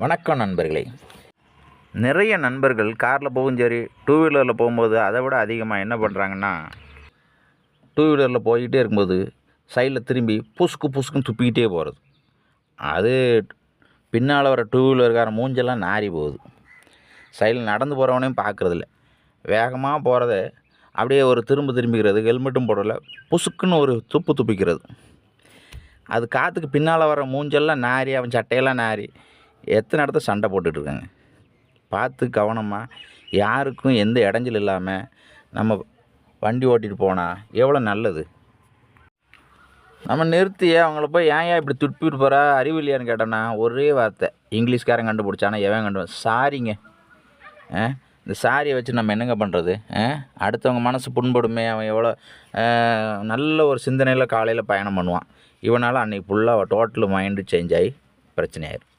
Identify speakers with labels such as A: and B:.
A: வணக்கம் நண்பர்களே. நிறைய நண்பர்கள் காரில் போகும் சரி டூ வீலரில் போகும்போது அதை விட அதிகமாக என்ன பண்ணுறாங்கன்னா டூ வீலரில் போய்கிட்டே இருக்கும்போது சைடில் திரும்பி புசுக்கு புசுக்குன்னு துப்பிக்கிட்டே போகிறது அது பின்னால் வர டூ வீலர்கார மூஞ்செல்லாம் நாரி போகுது. சைடில் நடந்து போகிறவனையும் பார்க்குறதில்ல வேகமாக போகிறத அப்படியே ஒரு திரும்ப திரும்பிக்கிறது ஹெல்மெட்டும் போடலை புசுக்குன்னு ஒரு துப்பு துப்பிக்கிறது. அது காற்றுக்கு பின்னால் வர மூஞ்செல்லாம் நாரி அவன் சட்டையெல்லாம் நாரி எத்தனை இடத்துல சண்டை போட்டுட்டு இருக்காங்க பார்த்து கவனமாக யாருக்கும் எந்த இடைஞ்சல் இல்லாமல் நம்ம வண்டி ஓட்டிகிட்டு போனால் எவ்வளோ நல்லது? நம்ம நிறுத்தி அவங்கள போய் ஏன் ஏன் இப்படி துப்பிட்டு போகிறா அறிவில்லையான்னு கேட்டோன்னா ஒரே வார்த்தை. இங்கிலீஷ்காரன் கண்டுபிடிச்சானா எவன் கண்டு சாரிங்க. ஆ? இந்த சாரியை வச்சு நம்ம என்னங்க பண்ணுறது அடுத்தவங்க மனசு புண்படுமே அவன் எவ்வளோ நல்ல ஒரு சிந்தனையில் காலையில் பயணம் பண்ணுவான். இவனால் அன்றைக்கி ஃபுல்லாக டோட்டல் மைண்டு சேஞ்ச் ஆகி பிரச்சனையாயிரும்